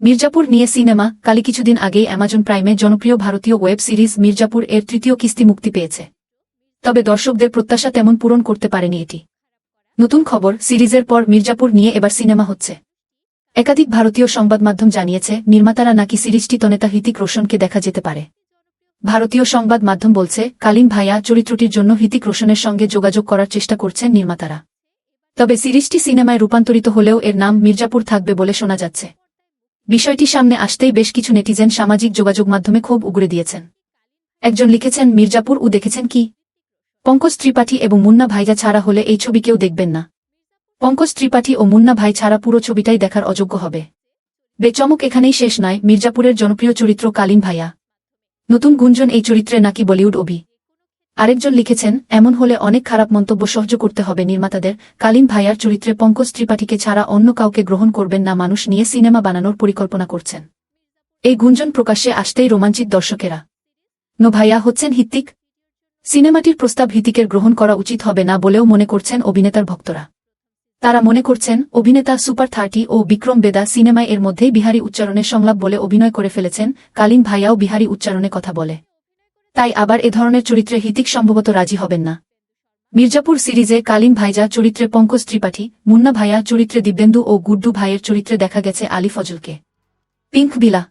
মির্জাপুর নিয়ে সিনেমা, কালি কিছুদিন আগেই অ্যামাজন প্রাইমে জনপ্রিয় ভারতীয় ওয়েব সিরিজ মির্জাপুর এর তৃতীয় কিস্তি মুক্তি পেয়েছে। তবে দর্শকদের প্রত্যাশা তেমন পূরণ করতে পারেনি এটি। নতুন খবর, সিরিজের পর মির্জাপুর নিয়ে এবার সিনেমা হচ্ছে। একাধিক ভারতীয় সংবাদ মাধ্যম জানিয়েছে, নির্মাতারা নাকি সিরিজটি তনেতা হৃতিক রোশনকে দেখা যেতে পারে। ভারতীয় সংবাদ মাধ্যম বলছে, কালিম ভাইয়া চরিত্রটির জন্য হৃতিক রোশনের সঙ্গে যোগাযোগ করার চেষ্টা করছেন নির্মাতারা। তবে সিরিজটি সিনেমায় রূপান্তরিত হলেও এর নাম মির্জাপুর থাকবে বলে শোনা যাচ্ছে। বিষয়টি সামনে আসতেই বেশ কিছু নেটিজেন সামাজিক যোগাযোগ মাধ্যমে ক্ষোভ উগড়ে দিয়েছেন। একজন লিখেছেন, মির্জাপুর ও দেখেছেন কি? পঙ্কজ ত্রিপাঠী এবং মুন্না ভাইজা ছাড়া হলে এই ছবি কেউ দেখবেন না। পঙ্কজ ত্রিপাঠী ও মুন্না ভাই ছাড়া পুরো ছবিটাই দেখার অযোগ্য হবে। বেচমক এখানেই শেষ নয়, মির্জাপুরের জনপ্রিয় চরিত্র কালিম ভাইয়া। নতুন গুঞ্জন এই চরিত্রে নাকি বলিউড অভি। আরেকজন লিখেছেন, এমন হলে অনেক খারাপ মন্তব্য সহ্য করতে হবে নির্মাতাদের। কালিম ভাইয়ার চরিত্রে পঙ্কজ ত্রিপাঠীকে ছাড়া অন্য কাউকে গ্রহণ করবেন না মানুষ নিয়ে সিনেমা বানানোর পরিকল্পনা করছেন। এই গুঞ্জন প্রকাশ্যে আসতেই রোমাঞ্চিত দর্শকেরা। নো ভাইয়া হচ্ছেন হিত্তিক। সিনেমাটির প্রস্তাব হিতিকের গ্রহণ করা উচিত হবে না বলেও মনে করছেন অভিনেতার ভক্তরা। তারা মনে করছেন, অভিনেতা সুপার থার্টি ও বিক্রম বেদা সিনেমায় এর মধ্যেই বিহারি উচ্চারণের সংলাপ বলে অভিনয় করে ফেলেছেন। কালিম ভাইয়াও বিহারি উচ্চারণে কথা বলে। তাই আবার এ ধরনের চরিত্রে হিতিক সম্ভবত রাজি হবেন না। মির্জাপুর সিরিজে কালিম ভাইজা চরিত্রে পঙ্কজ ত্রিপাঠী, মুন্না ভাইয়া চরিত্রে দিব্যেন্দু ও গুড্ডু ভাইয়ের চরিত্রে দেখা গেছে আলী ফজলকে। পিঙ্ক বিলা